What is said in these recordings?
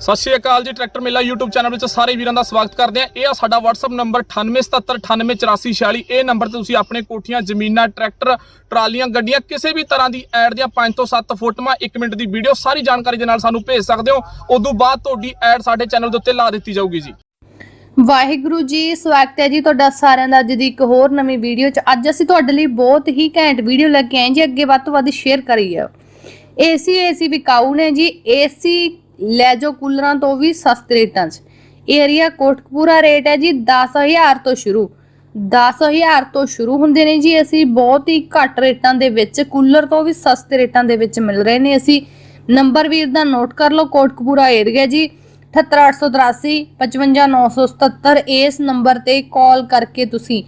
ਸਤਿ ਸ਼੍ਰੀ ਅਕਾਲ ਜੀ, ਟਰੈਕਟਰ ਮੇਲਾ YouTube ਚੈਨਲ ਵਿੱਚ ਸਾਰੇ ਵੀਰਾਂ ਦਾ ਸਵਾਗਤ ਕਰਦੇ ਆ ਇਹ ਆ ਸਾਡਾ WhatsApp ਨੰਬਰ 9877988446 ਇਹ ਨੰਬਰ ਤੇ ਤੁਸੀਂ ਆਪਣੇ ਕੋਠੀਆਂ, ਜ਼ਮੀਨਾਂ, ਟਰੈਕਟਰ, ਟਰਾਲੀਆਂ, ਗੱਡੀਆਂ ਕਿਸੇ ਵੀ ਤਰ੍ਹਾਂ ਦੀ ਐਡ ਦੀਆਂ 5 ਤੋਂ 7 ਫੋਟੋਆਂ 1 ਮਿੰਟ ਦੀ ਵੀਡੀਓ ਸਾਰੀ ਜਾਣਕਾਰੀ ਦੇ ਨਾਲ ਸਾਨੂੰ ਭੇਜ ਸਕਦੇ ਹੋ। ਉਦੋਂ ਬਾਅਦ ਤੁਹਾਡੀ ਐਡ ਸਾਡੇ ਚੈਨਲ ਦੇ ਉੱਤੇ ਲਾ ਦਿੱਤੀ ਜਾਊਗੀ ਜੀ। ਵਾਹਿਗੁਰੂ ਜੀ, ਸਵਾਗਤ ਹੈ ਜੀ ਤੁਹਾਡਾ ਸਾਰਿਆਂ ਦਾ ਅੱਜ ਦੀ ਇੱਕ ਹੋਰ ਨਵੀਂ ਵੀਡੀਓ ਚ। ਅੱਜ ਅਸੀਂ ਤੁਹਾਡੇ ਲਈ ਬਹੁਤ ਹੀ ਘੈਂਟ ਵੀਡੀਓ ਲੈ ਕੇ ਆਏ ਜੀ। ਅੱਗੇ ਵੱਧ ਤੋਂ ਵੱਧ ਸ਼ੇਅਰ ਕਰੀਏ। ਏਸੀ ਏਸੀ ਵਿਕਾਊ ਨੇ ਜੀ। ਏਸੀ ਲੈ ਜਾਓ ਕੂਲਰਾਂ ਤੋਂ ਵੀ ਸਸਤੇ ਰੇਟਾਂ 'ਚ। ਏਰੀਆ ਕੋਟਕਪੂਰਾ ਰੇਟ ਹੈ ਜੀ 10000 ਤੋਂ ਸ਼ੁਰੂ। 10000 ਤੋਂ ਸ਼ੁਰੂ ਹੁੰਦੇ ਨੇ ਜੀ ਅਸੀਂ ਬਹੁਤ ਹੀ ਘੱਟ ਰੇਟਾਂ ਦੇ ਵਿੱਚ, ਕੂਲਰ ਤੋਂ ਵੀ ਸਸਤੇ ਰੇਟਾਂ ਦੇ ਵਿੱਚ ਮਿਲ ਰਹੇ ਨੇ ਅਸੀਂ। ਨੰਬਰ ਵੀਰ ਦਾ ਨੋਟ ਕਰ ਲਓ, ਕੋਟਕਪੂਰਾ ਏਰੀਆ ਜੀ 78883 55977 ਇਸ ਨੰਬਰ ਤੇ ਕਾਲ ਕਰਕੇ ਤੁਸੀਂ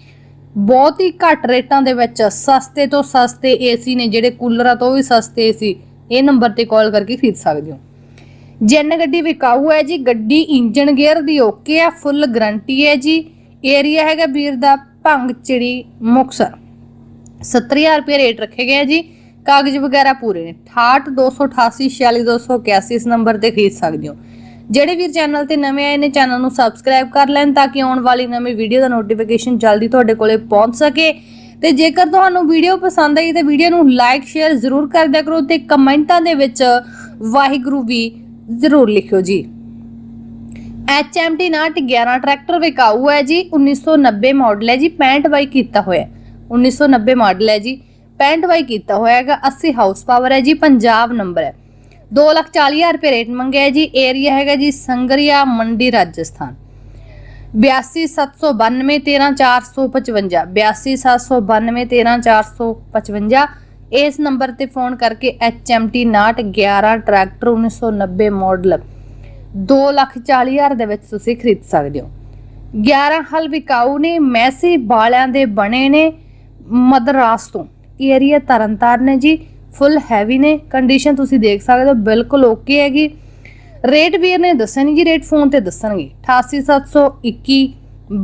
ਬਹੁਤ ਹੀ ਘੱਟ ਰੇਟਾਂ ਦੇ ਵਿੱਚ, ਸਸਤੇ ਤੋਂ ਸਸਤੇ ਏਸੀ ਨੇ, ਜਿਹੜੇ ਕੂਲਰਾਂ ਤੋਂ ਵੀ ਸਸਤੇ ਏਸੀ ਇਹ ਨੰਬਰ ਤੇ ਕਾਲ ਕਰਕੇ ਖਰੀਦ ਸਕਦੇ ਹੋ। ਜੈਨ ਗੱਡੀ ਵਿਕਾਊ ਹੈ ਜੀ, ਗੱਡੀ ਇੰਜਨ ਗੇਅਰ ਦੀ ਓਕੇ ਆ, ਫੁੱਲ ਗਰੰਟੀ ਹੈ ਜੀ। ਏਰੀਆ ਹੈਗਾ ਵੀਰ ਦਾ ਭੰਗ ਚਿੜੀ ਮੁਕਸਰ 70000 ਰੁਪਏ ਰੇਟ ਰੱਖੇ ਗਏ ਆ ਜੀ। ਕਾਗਜ਼ ਵਗੈਰਾ ਪੂਰੇ ਨੇ। 682884 46281 ਇਸ ਨੰਬਰ ਤੇ ਖਰੀਦ ਸਕਦੇ ਹੋ। ਜਿਹੜੇ ਵੀਰ ਚੈਨਲ ਤੇ ਨਵੇਂ ਆਏ ਨੇ, ਚੈਨਲ ਨੂੰ ਸਬਸਕ੍ਰਾਈਬ ਕਰ ਲੈਣ ਤਾਂ ਕਿ ਆਉਣ ਵਾਲੀ ਨਵੀਂ ਵੀਡੀਓ ਦਾ ਨੋਟੀਫਿਕੇਸ਼ਨ ਜਲਦੀ ਤੁਹਾਡੇ ਕੋਲੇ ਪਹੁੰਚ ਸਕੇ। ਤੇ ਜੇਕਰ ਤੁਹਾਨੂੰ ਵੀਡੀਓ ਪਸੰਦ ਆਈ ਤਾਂ ਵੀਡੀਓ ਨੂੰ ਲਾਈਕ, ਸ਼ੇਅਰ ਜ਼ਰੂਰ ਕਰ ਦਿਆ ਕਰੋ ਤੇ ਕਮੈਂਟਾਂ ਦੇ ਵਿੱਚ ਵਾਹਿਗੁਰੂ ਵੀ ਜ਼ਰੂਰ ਲਿਖਿਓ ਜੀ। HMT 911 ਟਰੈਕਟਰ ਵਿਕਾਊ ਹੈ ਜੀ। 1990 ਮਾਡਲ ਹੈ ਜੀ 65 ਬਾਈ ਕੀਤਾ ਹੋਇਆ। 1990 ਮਾਡਲ ਹੈ ਜੀ 65 ਬਾਈ ਕੀਤਾ ਹੋਇਆ ਹੈਗਾ 80 ਹਾਊਸ ਪਾਵਰ ਹੈ ਜੀ, ਪੰਜਾਬ ਨੰਬਰ ਹੈ। 240000 ਰੁਪਏ ਰੇਟ ਮੰਗਿਆ ਹੈ ਜੀ ਏਰੀਆ ਹੈਗਾ ਜੀ, ਸੰਗਰੀਆ, ਮੰਡੀ, ਰਾਜਸਥਾਨ। 8279213455 8279213455 ਇਸ ਨੰਬਰ ਤੇ ਫੋਨ ਕਰਕੇ HMT 911 ਟਰੈਕਟਰ 1990 ਮਾਡਲ 240000 ਦੇ ਵਿੱਚ ਤੁਸੀਂ ਖਰੀਦ ਸਕਦੇ ਹੋ। 11 ਹਲ ਵਿਕਾਊ ਨੇ, ਮੈਸੀ ਬਾਲਿਆਂ ਦੇ ਬਣੇ ਨੇ, ਮਦਰਾਸ ਤੋਂ। ਏਰੀਆ ਤਰਨਤਾਰਨ ਨੇ ਜੀ, ਫੁੱਲ ਹੈਵੀ ਨੇ, ਕੰਡੀਸ਼ਨ ਤੁਸੀਂ ਦੇਖ ਸਕਦੇ ਹੋ, ਬਿਲਕੁਲ ਓਕੇ ਹੈਗੀ। ਰੇਟ ਵੀਰ ਨੇ ਦੱਸਿਆ ਜੀ, ਰੇਟ ਫੋਨ ਤੇ ਦੱਸਣਗੇ। 88721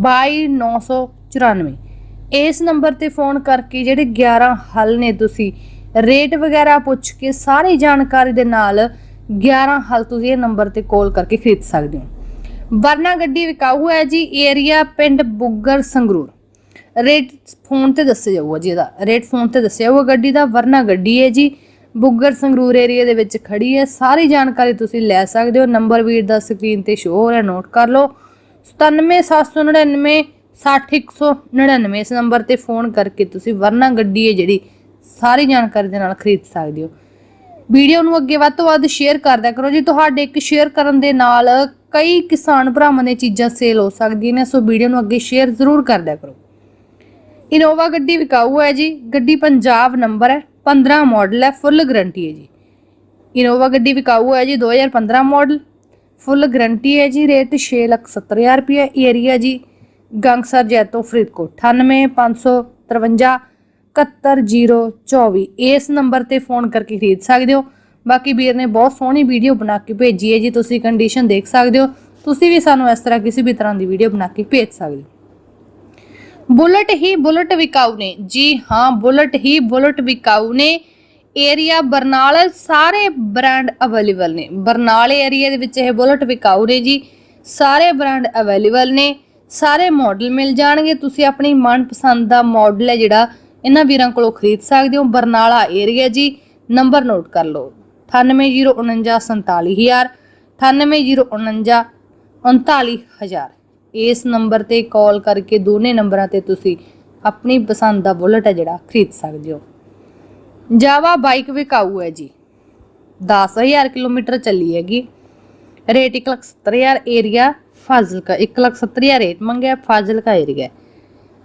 22994 ਇਸ ਨੰਬਰ ਤੇ ਫੋਨ ਕਰਕੇ ਜਿਹੜੇ 11 ਹੱਲ ਨੇ ਤੁਸੀਂ, ਰੇਟ ਵਗੈਰਾ ਪੁੱਛ ਕੇ ਸਾਰੀ ਜਾਣਕਾਰੀ ਦੇ ਨਾਲ 11 ਹੱਲ ਤੁਸੀਂ ਇਹ ਨੰਬਰ ਤੇ ਕਾਲ ਕਰਕੇ ਖਰੀਦ ਸਕਦੇ ਹੋ। ਵਰਨਾ ਗੱਡੀ ਵਿਕਾਊ ਹੈ ਜੀ, ਏਰੀਆ ਪਿੰਡ ਬੁੱਗਰ, ਸੰਗਰੂਰ। ਰੇਟ ਫੋਨ ਤੇ ਦੱਸਿਆ ਜਾਊਗਾ ਜੀ ਇਹਦਾ, ਰੇਟ ਫੋਨ ਤੇ ਦੱਸਿਆ ਜਾਊਗਾ ਗੱਡੀ ਦਾ, ਵਰਨਾ ਗੱਡੀ ਹੈ ਜੀ, ਬੁੱਗਰ, ਸੰਗਰੂਰ ਏਰੀਆ ਦੇ ਵਿੱਚ ਖੜੀ ਹੈ, ਸਾਰੀ ਜਾਣਕਾਰੀ ਤੁਸੀਂ ਲੈ ਸਕਦੇ ਹੋ, ਨੰਬਰ ਵੀਰ ਦਾ ਸਕਰੀਨ ਤੇ ਸ਼ੋ ਹੋ ਰਿਹਾ ਨੋਟ ਕਰ ਲਓ। 97799 60199 ਇਸ ਨੰਬਰ ਤੇ ਫੋਨ ਕਰਕੇ ਤੁਸੀਂ ਵਰਨਾ ਗੱਡੀ ਹੈ ਜਿਹੜੀ ਸਾਰੀ ਜਾਣਕਾਰੀ ਦੇ ਨਾਲ ਖਰੀਦ ਸਕਦੇ ਹੋ। ਵੀਡੀਓ ਨੂੰ ਅੱਗੇ ਵੱਧ ਤੋਂ ਵੱਧ ਸ਼ੇਅਰ ਕਰਦਿਆ ਕਰੋ ਜੀ। ਤੁਹਾਡੇ ਇੱਕ ਸ਼ੇਅਰ ਕਰਨ ਦੇ ਨਾਲ ਕਈ ਕਿਸਾਨ ਭਰਾਵਾਂ ਦੀਆਂ ਚੀਜ਼ਾਂ ਸੇਲ ਹੋ ਸਕਦੀਆਂ ਨੇ, ਸੋ ਵੀਡੀਓ ਨੂੰ ਅੱਗੇ ਸ਼ੇਅਰ ਜ਼ਰੂਰ ਕਰਦਿਆ ਕਰੋ। ਇਨੋਵਾ ਗੱਡੀ ਵਿਕਾਊ ਹੈ ਜੀ। ਗੱਡੀ ਪੰਜਾਬ ਨੰਬਰ ਹੈ 15 ਮਾਡਲ ਹੈ ਫੁੱਲ ਗਾਰੰਟੀ ਹੈ ਜੀ। ਇਨੋਵਾ ਗੱਡੀ ਵਿਕਾਊ ਹੈ ਜੀ 2015 ਮਾਡਲ ਫੁੱਲ ਗਾਰੰਟੀ ਹੈ ਜੀ। ਰੇਟ 670000 ਰੁਪਏ ਏਰੀਆ ਜੀ। ਗੰਗਸਰ, ਜੈਤੋ, ਫਰੀਦਕੋਟ। 98553 71024 ਇਸ ਨੰਬਰ ਤੇ ਫੋਨ ਕਰਕੇ ਖਰੀਦ ਸਕਦੇ ਹੋ। ਬਾਕੀ ਵੀਰ ਨੇ ਬਹੁਤ ਸੋਹਣੀ ਵੀਡੀਓ ਬਣਾ ਕੇ ਭੇਜੀ ਹੈ ਜੀ, ਤੁਸੀਂ ਕੰਡੀਸ਼ਨ ਦੇਖ ਸਕਦੇ ਹੋ। ਤੁਸੀਂ ਵੀ ਸਾਨੂੰ ਇਸ ਤਰ੍ਹਾਂ ਕਿਸੇ ਵੀ ਤਰ੍ਹਾਂ ਦੀ ਵੀਡੀਓ ਬਣਾ ਕੇ ਭੇਜ ਸਕਦੇ ਹੋ। ਬੁਲਟ ਹੀ ਬੁਲਟ ਵਿਕਾਊ ਨੇ। ਜੀ ਹਾਂ, ਬੁਲਟ ਹੀ ਬੁਲਟ ਵਿਕਾਊ ਨੇ। ਏਰੀਆ ਬਰਨਾਲਾ, ਸਾਰੇ ਬ੍ਰਾਂਡ ਅਵੇਲੇਬਲ ਨੇ। ਬਰਨਾਲੇ ਏਰੀਆ ਦੇ ਵਿੱਚ ਇਹ ਬੁਲਟ ਵਿਕਾਊ ਨੇ ਜੀ। ਸਾਰੇ ਬ੍ਰਾਂਡ ਅਵੇਲੇਬਲ ਨੇ। ਸਾਰੇ ਮਾਡਲ ਮਿਲ ਜਾਣਗੇ, ਤੁਸੀਂ ਆਪਣੀ ਮਨਪਸੰਦ ਦਾ ਮਾਡਲ ਹੈ ਜਿਹੜਾ ਇਹਨਾਂ ਵੀਰਾਂ ਕੋਲੋਂ ਖਰੀਦ ਸਕਦੇ ਹੋ। ਬਰਨਾਲਾ ਏਰੀਆ ਜੀ ਨੰਬਰ ਨੋਟ ਕਰ ਲਓ। 9809947000 980949 39000 ਇਸ ਨੰਬਰ ਤੇ ਕਾਲ ਕਰਕੇ ਦੋਨੇ ਨੰਬਰਾਂ ਤੇ ਤੁਸੀਂ ਆਪਣੀ ਪਸੰਦ ਦਾ ਬੁਲਟ ਹੈ ਜਿਹੜਾ ਖਰੀਦ ਸਕਦੇ ਹੋ। ਜਾਵਾ ਬਾਈਕ ਵਿਕਾਊ ਹੈ ਜੀ। 10000 ਕਿਲੋਮੀਟਰ ਚੱਲੀ ਹੈਗੀ। ਰੇਟ 170000 ਏਰੀਆ ਫਾਜ਼ਿਲਕਾ 170000 ਰੇਟ ਮੰਗਿਆ ਫਾਜ਼ਿਲਕਾ ਏਰੀਆ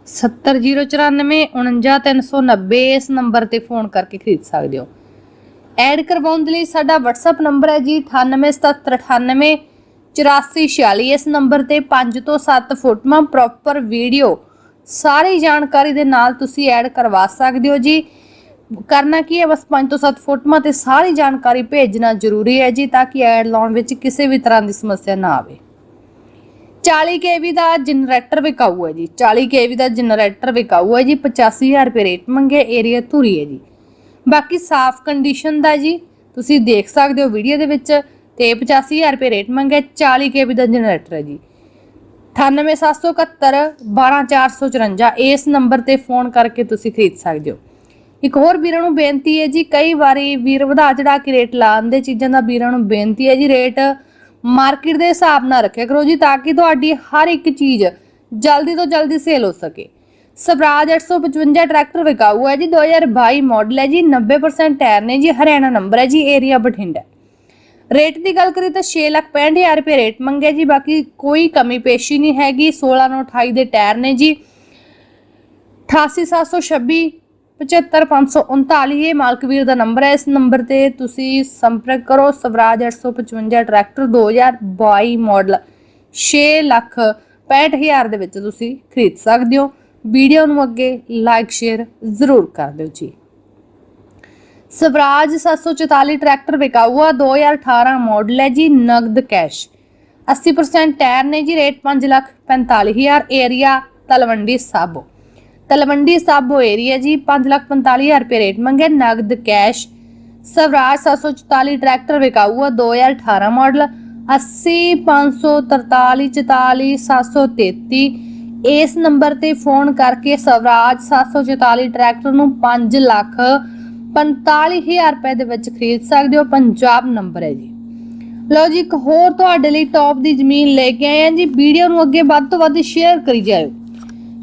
70094 49390 ਇਸ ਨੰਬਰ ਤੇ ਫੋਨ ਕਰਕੇ ਖਰੀਦ ਸਕਦੇ ਹੋ। ਐਡ ਕਰਵਾਉਣ ਦੇ ਲਈ ਸਾਡਾ WhatsApp ਨੰਬਰ ਹੈ ਜੀ 987798 8446 ਇਸ ਨੰਬਰ ਤੇ 5 ਤੋਂ 7 ਫੋਟੋਆਂ ਪ੍ਰੋਪਰ ਵੀਡੀਓ ਸਾਰੀ ਜਾਣਕਾਰੀ ਦੇ ਨਾਲ ਤੁਸੀਂ ਐਡ ਕਰਵਾ ਸਕਦੇ ਹੋ ਜੀ। ਕਰਨਾ ਕੀ ਹੈ, ਬਸ 5 ਤੋਂ 7 ਫੋਟੋਆਂ ਤੇ ਸਾਰੀ ਜਾਣਕਾਰੀ ਭੇਜਣਾ ਜ਼ਰੂਰੀ ਹੈ ਜੀ, ਤਾਂ ਕਿ ਐਡ ਲਾਉਣ ਵਿੱਚ ਕਿਸੇ ਵੀ ਤਰ੍ਹਾਂ ਦੀ ਸਮੱਸਿਆ ਨਾ ਆਵੇ। 40 ਕੇਵੀ ਦਾ ਜਨਰੇਟਰ ਵਿਕਾਊ ਹੈ ਜੀ 40 ਕੇਵੀ ਦਾ ਜਨਰੇਟਰ ਵਿਕਾਊ ਹੈ ਜੀ 85000 ਰੁਪਏ ਰੇਟ ਮੰਗੇ ਏਰੀਆ ਧੂਰੀ ਹੈ ਜੀ। ਬਾਕੀ ਸਾਫ਼ ਕੰਡੀਸ਼ਨ ਦਾ ਜੀ, ਤੁਸੀਂ ਦੇਖ ਸਕਦੇ ਹੋ ਵੀਡੀਓ ਦੇ ਵਿੱਚ, ਤੇ 85000 ਰੁਪਏ ਰੇਟ ਮੰਗਿਆ 40 ਕੇਬੀ ਦਾ ਜਨਰੇਟਰ ਹੈ ਜੀ। 98771 12454 ਇਸ ਨੰਬਰ ਤੇ ਫੋਨ ਕਰਕੇ ਤੁਸੀਂ ਖਰੀਦ ਸਕਦੇ ਹੋ। ਇੱਕ ਹੋਰ ਵੀਰਾਂ ਨੂੰ ਬੇਨਤੀ ਹੈ ਜੀ, ਕਈ ਵਾਰੀ ਵੀਰ ਵਧਾ ਚੜਾ ਕੇ ਰੇਟ ਲਾਉਣ ਦੇ ਚੀਜ਼ਾਂ ਦਾ ਵੀਰਾਂ ਨੂੰ ਬੇਨਤੀ ਹੈ ਜੀ ਰੇਟ ਮਾਰਕੀਟ ਦੇ ਹਿਸਾਬ ਨਾਲ ਰੱਖਿਆ ਕਰੋ ਜੀ, ਤਾਂ ਕਿ ਤੁਹਾਡੀ ਹਰ ਇੱਕ ਚੀਜ਼ ਜਲਦੀ ਤੋਂ ਜਲਦੀ ਸੇਲ ਹੋ ਸਕੇ। ਸਵਰਾਜ 855 ਟਰੈਕਟਰ ਵਿਕਾਊ ਹੈ ਜੀ 2022 ਮਾਡਲ ਹੈ ਜੀ 90% ਟਾਇਰ ਨੇ ਜੀ, ਹਰਿਆਣਾ ਨੰਬਰ ਹੈ ਜੀ ਏਰੀਆ ਬਠਿੰਡਾ। ਰੇਟ ਦੀ ਗੱਲ ਕਰੀ ਤਾਂ 6 ਲੱਖ 65000 ਰੁਪਏ ਰੇਟ ਮੰਗਿਆ ਜੀ, ਬਾਕੀ ਕੋਈ ਕਮੀ ਪੇਸ਼ੀ ਨਹੀਂ ਹੈਗੀ 16 ਨੂੰ 28 ਦੇ ਟਾਇਰ ਨੇ ਜੀ 88726 75539 ਇਹ ਮਾਲਕਵੀਰ ਦਾ ਨੰਬਰ ਹੈ। ਇਸ ਨੰਬਰ ਤੇ ਤੁਸੀਂ ਸੰਪਰਕ ਕਰੋ। Swaraj 855 tractor 2022 model. 6 ਲੱਖ 65000 ਦੇ ਵਿੱਚ ਤੁਸੀਂ ਖਰੀਦ ਸਕਦੇ ਹੋ। ਵੀਡੀਓ ਨੂੰ ਅੱਗੇ ਲਾਈਕ, ਸ਼ੇਅਰ ਜ਼ਰੂਰ ਕਰ ਦਿਓ ਜੀ। ਸਵਰਾਜ 744 ਟਰੈਕਟਰ ਵਿਕਾਊ ਆ 2018 ਮਾਡਲ ਹੈ ਜੀ, ਨਗਦ ਕੈਸ਼। 80% ਟਾਇਰ ਨੇ ਜੀ, rate 5 lakh 45000 area Talwandi Sabo. Talwandi Sabo area ਜੀ 5 ਲੱਖ 45000 ਰੁਪਏ ਰੇਟ ਮੰਗੇ, ਨਗਦ ਕੈਸ਼ ਸਵਰਾਜ 744 ਟਰੈਕਟਰ ਵਿਕਾਊ 2018 ਮਾਡਲ 80 543 44 733 ਇਸ ਨੰਬਰ ਤੇ ਫੋਨ ਕਰਕੇ ਸਵਰਾਜ 744 ਟਰੈਕਟਰ ਨੂੰ 5 ਲੱਖ 45000 ਰੁਪਏ ਦੇ ਵਿੱਚ ਖਰੀਦ ਸਕਦੇ ਹੋ, ਪੰਜਾਬ ਨੰਬਰ ਹੈ ਜੀ। ਲਓ ਜੀ, ਇੱਕ ਹੋਰ ਤੁਹਾਡੇ ਲਈ ਟੌਪ ਦੀ ਜ਼ਮੀਨ ਲੈ ਕੇ ਆਏ ਹਾਂ ਜੀ, ਵੀਡੀਓ ਨੂੰ ਅੱਗੇ ਵੱਧ ਤੋਂ ਵੱਧ ਸ਼ੇਅਰ ਕਰੀ ਜਾਇਓ।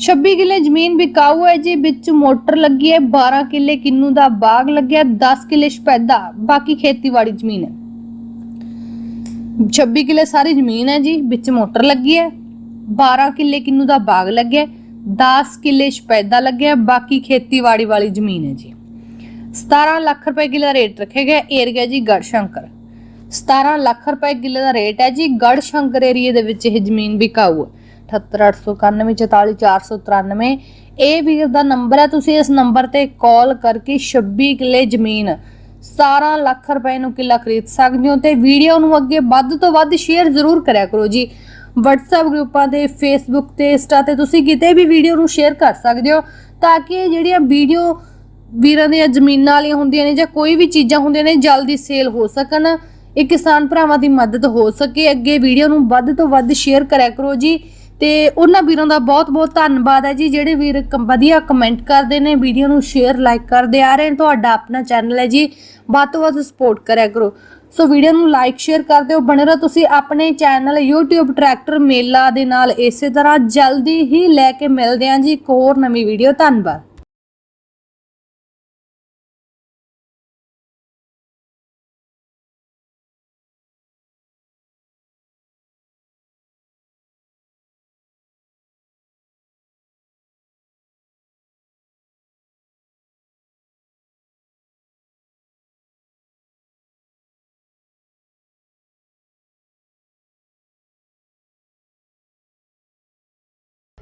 26 ਕਿੱਲੇ ਜ਼ਮੀਨ ਵਿਕਾਊ ਹੈ ਜੀ, ਵਿੱਚ ਮੋਟਰ ਲੱਗੀ ਹੈ 12 ਕਿੱਲੇ ਕਿੰਨੂ ਦਾ ਬਾਗ ਲੱਗਿਆ 10 ਕਿੱਲੇ ਸ਼ਪੈਦਾ, ਬਾਕੀ ਖੇਤੀਬਾੜੀ ਜ਼ਮੀਨ ਹੈ। 26 ਕਿੱਲੇ ਸਾਰੀ ਜ਼ਮੀਨ ਹੈ ਜੀ, ਵਿੱਚ ਮੋਟਰ ਲੱਗੀ ਹੈ 12 ਕਿੱਲੇ ਕਿੰਨੂ ਦਾ ਬਾਗ ਲੱਗਿਆ 10 ਕਿੱਲੇ ਸ਼ਪੈਦਾ ਲੱਗਿਆ, ਬਾਕੀ ਖੇਤੀਬਾੜੀ ਵਾਲੀ ਜ਼ਮੀਨ ਹੈ ਜੀ। 17 ਲੱਖ ਰੁਪਏ ਕਿੱਲੇ ਦਾ ਰੇਟ ਰੱਖਿਆ ਗਿਆ ਏਰੀਆ ਜੀ ਗੜਸ਼ੰਕਰ। 17 ਲੱਖ ਰੁਪਏ ਕਿੱਲੇ ਦਾ ਰੇਟ ਹੈ ਜੀ, ਗੜਸ਼ੰਕਰ ਏਰੀਏ ਦੇ ਵਿੱਚ ਇਹ ਜ਼ਮੀਨ ਵਿਕਾਊ ਹੈ। 78891 ਇਹ ਵੀਰ ਦਾ ਨੰਬਰ ਹੈ, ਤੁਸੀਂ ਇਸ ਨੰਬਰ ਤੇ ਕਾਲ ਕਰਕੇ 26 ਕਿੱਲੇ ਜ਼ਮੀਨ 17 ਲੱਖ ਰੁਪਏ ਨੂੰ ਕਿੱਲਾ ਖਰੀਦ ਸਕਦੇ ਹੋ ਤੇ ਵੀਡੀਓ ਨੂੰ ਅੱਗੇ ਵੱਧ ਤੋਂ ਵੱਧ ਸ਼ੇਅਰ ਜ਼ਰੂਰ ਕਰਿਆ ਕਰੋ ਜੀ। WhatsApp ਗਰੁੱਪਾਂ ਤੇ, Facebook ਤੇ, Insta ਤੇ ਤੁਸੀਂ ਕਿਤੇ ਵੀ ਵੀਡੀਓ ਨੂੰ ਸ਼ੇਅਰ ਕਰ ਸਕਦੇ ਹੋ ਤਾਂ ਕਿ ਜਿਹੜੀਆਂ ਵੀਡੀਓ ਵੀਰਾਂ ਦੀਆਂ ਜ਼ਮੀਨਾਂ ਵਾਲੀਆਂ ਹੁੰਦੀਆਂ ਨੇ ਜਾਂ ਕੋਈ ਵੀ ਚੀਜ਼ਾਂ ਹੁੰਦੀਆਂ ਨੇ, ਜਲਦੀ ਸੇਲ ਹੋ ਸਕਣ। ਇਹ ਕਿਸਾਨ ਭਰਾਵਾਂ ਦੀ ਮਦਦ ਹੋ ਸਕੇ। ਅੱਗੇ ਵੀਡੀਓ ਨੂੰ ਵੱਧ ਤੋਂ ਵੱਧ ਸ਼ੇਅਰ ਕਰਿਆ ਕਰੋ ਜੀ। ਤੇ ਉਹਨਾਂ ਵੀਰਾਂ ਦਾ ਬਹੁਤ ਬਹੁਤ ਧੰਨਵਾਦ ਹੈ ਜੀ, ਜਿਹੜੇ ਵੀਰ ਕ- ਵਧੀਆ ਕਮੈਂਟ ਕਰਦੇ ਨੇ, ਵੀਡੀਓ ਨੂੰ ਸ਼ੇਅਰ ਲਾਈਕ ਕਰਦੇ ਆ ਰਹੇ ਨੇ, ਤੁਹਾਡਾ ਆਪਣਾ ਚੈਨਲ ਹੈ ਜੀ, ਵੱਧ ਤੋਂ ਵੱਧ ਸਪੋਰਟ ਕਰਿਆ ਕਰੋ। ਸੋ ਵੀਡੀਓ ਨੂੰ ਲਾਈਕ ਸ਼ੇਅਰ ਕਰ ਦਿਓ, ਬਣੇ ਰਹੋ ਤੁਸੀਂ ਆਪਣੇ ਚੈਨਲ YouTube ਟਰੈਕਟਰ ਮੇਲਾ ਦੇ ਨਾਲ, ਇਸੇ ਤਰ੍ਹਾਂ ਜਲਦੀ ਹੀ ਲੈ ਕੇ ਮਿਲਦੇ ਹਾਂ ਜੀ, ਇੱਕ ਹੋਰ ਨਵੀਂ ਵੀਡੀਓ ਧੰਨਵਾਦ।